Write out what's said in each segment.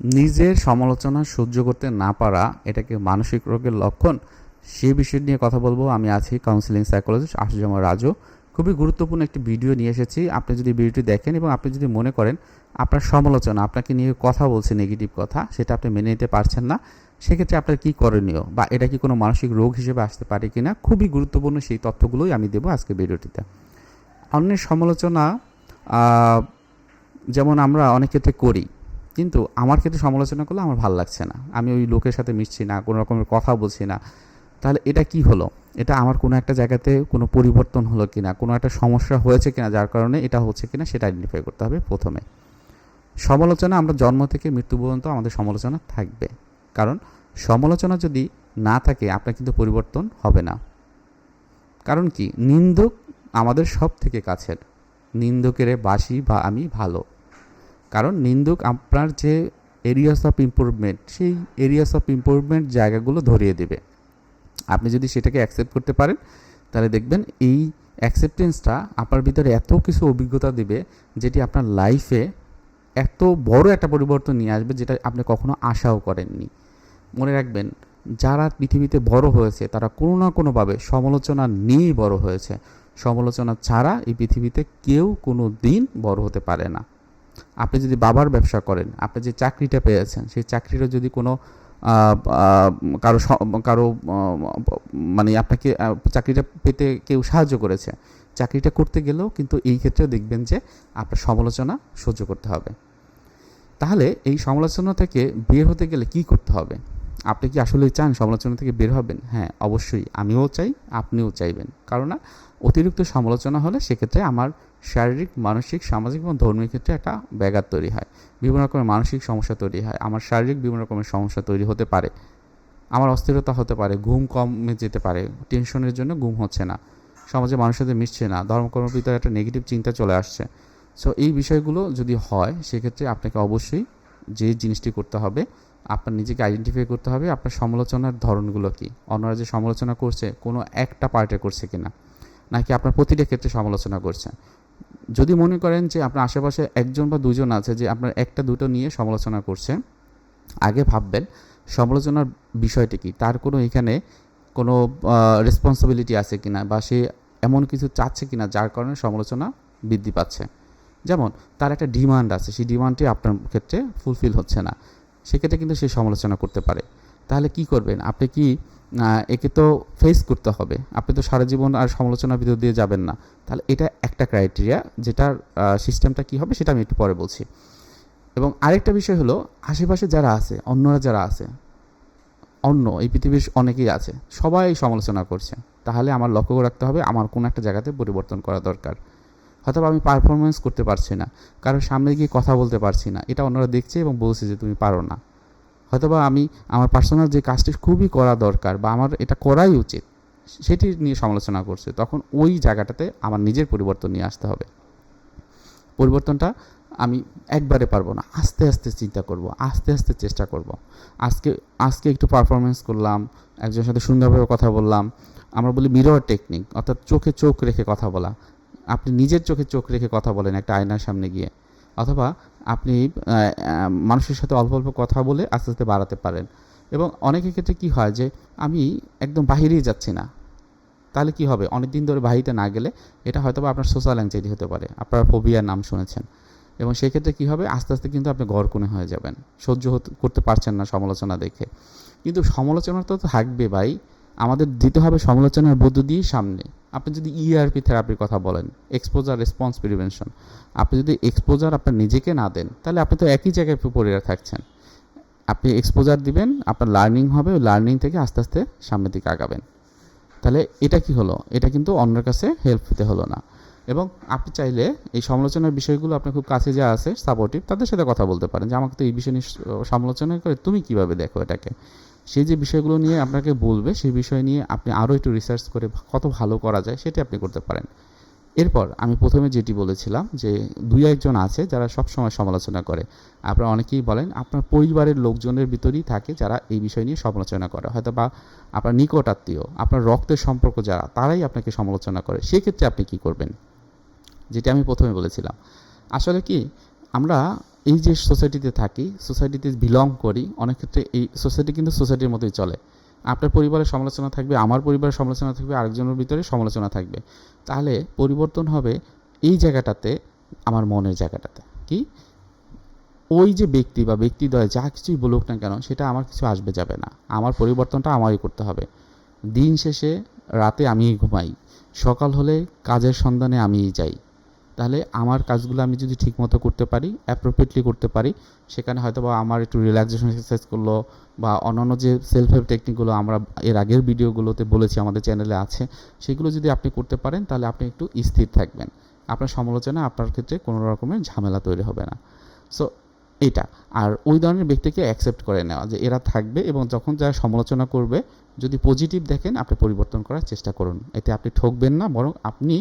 নিজের সমালোচনা সহ্য করতে না পারা এটাকে মানসিক রোগের লক্ষণ, সে বিষয় নিয়ে কথা বলব। আমি আছি কাউন্সিলিং সাইকোলজিস্ট আশুজামা রাজু। খুবই গুরুত্বপূর্ণ একটি ভিডিও নিয়ে এসেছি। আপনি যদি ভিডিওটি দেখেন এবং আপনি যদি মনে করেন আপনার সমালোচনা, আপনাকে নিয়ে কথা বলছে নেগেটিভ কথা, সেটা আপনি মেনে নিতে পারছেন না, সেক্ষেত্রে আপনার কী করণীয় বা এটা কি কোনো মানসিক রোগ হিসেবে আসতে পারে কি না খুবই গুরুত্বপূর্ণ সেই তথ্যগুলোই আমি দেবো আজকে ভিডিওটিতে। অন্যের সমালোচনা যেমন আমরা অনেক ক্ষেত্রে করি কিন্তু আমার ক্ষেত্রে সমালোচনা করলে আমার ভালো লাগছে না। আমি ওই লোকের সাথে মিশছি না, কোনো রকমের কথা বলছি না। তাহলে এটা কি হলো? এটা আমার কোনো একটা জায়গাতে কোনো পরিবর্তন হলো কিনা, কোনো একটা সমস্যা হয়েছে কিনা, যার কারণে এটা হচ্ছে কিনা সেটা আইডেন্টিফাই করতে হবে প্রথমে। সমালোচনা আমরা জন্ম থেকে মৃত্যু পর্যন্ত আমাদের সমালোচনা থাকবে। কারণ সমালোচনা যদি না থাকে, আপনার কিন্তু পরিবর্তন হবে না। কারণ কি? নিন্দুক আমাদের সব থেকে কাছের। নিন্দুকের বাসি বা আমি ভালো। কারণ নিন্দুক আপনার যে এরিয়াস অফ ইম্প্রুভমেন্ট সেই এরিয়াস অফ ইম্প্রুভমেন্ট জায়গাগুলো ধরিয়ে দেবে। আপনি যদি সেটাকে অ্যাকসেপ্ট করতে পারেন, তাহলে দেখবেন এই অ্যাকসেপ্টেন্সটা আপনার ভিতরে এত কিছু অভিজ্ঞতা দেবে, যেটি আপনার লাইফে এত বড় একটা পরিবর্তন নিয়ে আসবে, যেটা আপনি কখনো আশাও করেননি। মনে রাখবেন, যারা পৃথিবীতে বড় হয়েছে, তারা কোনো না কোনোভাবে সমালোচনা নিয়েই বড় হয়েছে। সমালোচনা ছাড়া এই পৃথিবীতে কেউ কোনো দিন বড় হতে পারে না। আপনি যদি বাবার ব্যবসা করেন, আপনি যে চাকরিটা পেয়েছেন, সেই চাকরিটা যদি কোনো কারও কারও মানে আপনাকে চাকরিটা পেতে কেউ সাহায্য করেছে, চাকরিটা করতে গেলেও কিন্তু এই ক্ষেত্রে দেখবেন যে আপনার সমালোচনা সহ্য করতে হবে। তাহলে এই সমালোচনা থেকে বের হতে গেলে কি করতে হবে? আপনি কি আসলে চান সমালোচনা থেকে বের হবেন? হ্যাঁ অবশ্যই। আমিও চাই, আপনিও চাইবেন। কারণ অতিরিক্ত সমালোচনা হলে সেক্ষেত্রে আমার শারীরিক, মানসিক, সামাজিক এবং ধর্মীয় ক্ষেত্রে একটা ব্যাঘাত তৈরি হয়। বিভিন্ন রকমের মানসিক সমস্যা তৈরি হয়। আমার শারীরিক বিভিন্ন রকমের সমস্যা তৈরি হতে পারে। আমার অস্থিরতা হতে পারে, ঘুম কমে যেতে পারে, টেনশনের জন্য ঘুম হচ্ছে না, সমাজে মানুষের সাথে মিশছে না, ধর্মকর্মের ভিতরে একটা নেগেটিভ চিন্তা চলে আসছে। সো এই বিষয়গুলো যদি হয়, সেক্ষেত্রে আপনাকে অবশ্যই যে জিনিসটি করতে হবে, আপনার নিজেকে আইডেন্টিফাই করতে হবে, আপনার সমালোচনার ধরনগুলো কি। অন্যরা যে সমালোচনা করছে, কোনো একটা পার্টে করছে কিনা, নাকি আপনার প্রতিটা ক্ষেত্রে সমালোচনা করছে। যদি মনে করেন যে আপনার আশেপাশে একজন বা দুজন আছে যে আপনার একটা, দুটো নিয়ে সমালোচনা করছে, আগে ভাববেন সমালোচনার বিষয়টি কি? তার কোনো এখানে কোনো রেসপন্সিবিলিটি আছে কিনা বা সে এমন কিছু চাচ্ছে কিনা যার কারণে সমালোচনা বৃদ্ধি পাচ্ছে। যেমন তার একটা ডিমান্ড আছে, সেই ডিমান্ডটি আপনার ক্ষেত্রে ফুলফিল হচ্ছে না। সেক্ষেত্রে কিন্তু সে সমালোচনা করতে পারে। তাহলে কি করবেন? আপনি কি একে তো ফেস করতে হবে। আপনি তো সারা জীবন আর সমালোচনার ভিতর দিয়ে যাবেন না। তাহলে এটা একটা ক্রাইটেরিয়া যেটার সিস্টেমটা কি হবে সেটা আমি একটু পরে বলছি। এবং আরেকটা বিষয় হলো, আশেপাশে যারা আছে, অন্যরা যারা আছে, অন্য, এই পৃথিবীর অনেকেই আছে, সবাই সমালোচনা করছে। তাহলে আমার লক্ষ্য রাখতে হবে, আমার কোনো একটা জায়গাতে পরিবর্তন করা দরকার। হয়তো আমি পারফরমেন্স করতে পারছি না, কারোর সামনে গিয়ে কথা বলতে পারছি না, এটা অন্যরা দেখছে এবং বলছে যে তুমি পারো না। হয়তোবা আমি আমার পার্সোনাল যে কাজটি খুবই করা দরকার বা আমার এটা করাই উচিত, সেটি নিয়ে সমালোচনা করছে, তখন ওই জায়গাটাতে আমার নিজের পরিবর্তন নিয়ে আসতে হবে। পরিবর্তনটা আমি একবারে পারব না, আস্তে আস্তে চিন্তা করব, আস্তে আস্তে চেষ্টা করব। আজকে আজকে একটু পারফরমেন্স করলাম, একজনের সাথে সুন্দরভাবে কথা বললাম, আমরা বলি মিরর টেকনিক অর্থাৎ চোখে চোখ রেখে কথা বলা। আপনি নিজের চোখে চোখ রেখে কথা বলেন একটা আয়নার সামনে গিয়ে। অথবা আপনি মানুষের সাথে অল্প অল্প কথা বলে আস্তে আস্তে বাড়াতে পারেন। এবং অনেকের ক্ষেত্রে কি হয় যে, আমি একদম বাহিরেই যাচ্ছি না। তাহলে কি হবে? অনেক দিন ধরে বাহিরে না গেলে এটা হয়তো আপনার সোশ্যাল অ্যাংজাইটি হতে পারে। আপনার ফোবিয়ার নাম শুনেছেন। এবং সেই ক্ষেত্রে কী হবে? আস্তে আস্তে কিন্তু আপনি গড়কোণে হয়ে যাবেন। সহ্য করতে পারছেন না সমালোচনা দেখে। কিন্তু সমালোচনা তো থাকবে ভাই। আমাদের দিতে হবে সমালোচনার মধ্য দিয়ে সামনে। আপনি যদি ইআরপি থেরাপির কথা বলেন এক্সপোজার রেসপন্স প্রিভেনশন আপনি যদি এক্সপোজার আপনার নিজেকে না দেন, তাহলে আপনি তো একই জায়গায় পড়ে থাকছেন। আপনি এক্সপোজার দিবেন, আপনার লার্নিং হবে, ওই লার্নিং থেকে আস্তে আস্তে সামনের দিকে আগাবেন। তাহলে এটা কি হলো? এটা কিন্তু অন্যের কাছে হেল্প পেতে হলো না। এবং আপনি চাইলে এই সমালোচনার বিষয়গুলো আপনার খুব কাছে যা আছে সাপোর্টিভ তাদের সাথে কথা বলতে পারেন যে, আমাকে তো এই বিষয় নিয়ে সমালোচনা করে তুমি কীভাবে দেখো এটাকে? সেই যে বিষয়গুলো নিয়ে আপনাকে বলবে, সেই বিষয় নিয়ে আপনি আরও একটু রিসার্চ করে কত ভালো করা যায় সেটি আপনি করতে পারেন। এরপর আমি প্রথমে যেটি বলেছিলাম যে দুই একজন আছে যারা সব সময় সমালোচনা করে। আপনারা অনেকেই বলেন আপনার পরিবারের লোকজনের ভিতরেই থাকে যারা এই বিষয় নিয়ে সমালোচনা করে। হয়তো বা আপনার নিকট আত্মীয়, আপনার রক্তের সম্পর্ক যারা, তারাই আপনাকে সমালোচনা করে। সেক্ষেত্রে আপনি কি করবেন? যেটি আমি প্রথমে বলেছিলাম। আসলে কি, আমরা এই যে সোসাইটিতে থাকি সোসাইটিতে বিলং করি, অনেক ক্ষেত্রে এই সোসাইটি কিন্তু সোসাইটির মতোই চলে। আপনার পরিবারের সমালোচনা থাকবে, আমার পরিবারের সমালোচনা থাকবে, আরেকজনের ভিতরে সমালোচনা থাকবে। তাহলে পরিবর্তন হবে এই জায়গাটাতে, আমার মনের জায়গাটাতে। কি? ওই যে ব্যক্তি বা ব্যক্তিদ্বয় যা কিছুই বলুক না কেন, সেটা আমার কিছু আসবে যাবে না। আমার পরিবর্তনটা আমারই করতে হবে। দিন শেষে রাতে আমিই ঘুমাই। সকাল হলে কাজের সন্ধানে আমিই যাই। তাহলে আমার কাজগুলো আমি যদি ঠিকমতো করতে পারি অ্যাপ্রোপ্রিয়েটলি করতে পারি, সেখানে হয়তো বা আমার একটু রিল্যাক্সেশন এক্সারসাইজ করল বা অন্যান্য যে সেলফ হেল্প টেকনিকগুলো আমরা এর আগের ভিডিওগুলোতে বলেছি আমাদের চ্যানেলে আছে, সেগুলো যদি আপনি করতে পারেন, তাহলে আপনি একটু স্থির থাকবেন। আপনার সমালোচনা আপনার ক্ষেত্রে কোনো রকমের ঝামেলা তৈরি হবে না। সো এটা। আর ওই ধরনের ব্যক্তিকে অ্যাকসেপ্ট করে নেওয়া যে এরা থাকবে এবং যখন যারা সমালোচনা করবে, যদি পজিটিভ দেখেন, আপনি পরিবর্তন করার চেষ্টা করুন। এতে আপনি ঠকবেন না, বরং আপনি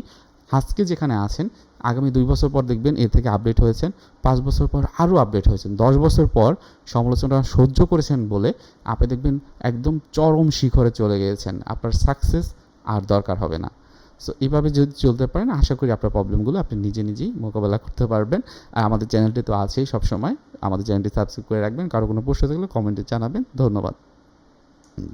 আজকে যেখানে আছেন আগামী দুই বছর পর দেখবেন এর থেকে আপডেট হয়েছেন, পাঁচ বছর পর আরও আপডেট হয়েছেন। দশ বছর পর সমালোচনা সহ্য করেছেন বলে আপনি দেখবেন একদম চরম শিখরে চলে গিয়েছেন। আপনার সাকসেস আর দরকার হবে না। সো এইভাবে যদি চলতে পারেন, আশা করি আপনার প্রবলেমগুলো আপনি নিজে নিজেই মোকাবেলা করতে পারবেন। আর আমাদের চ্যানেলটি তো আছেই সবসময়। আমাদের চ্যানেলটি সাবস্ক্রাইব করে রাখবেন। কারও কোনো প্রশ্ন থাকলে কমেন্টে জানাবেন। ধন্যবাদ।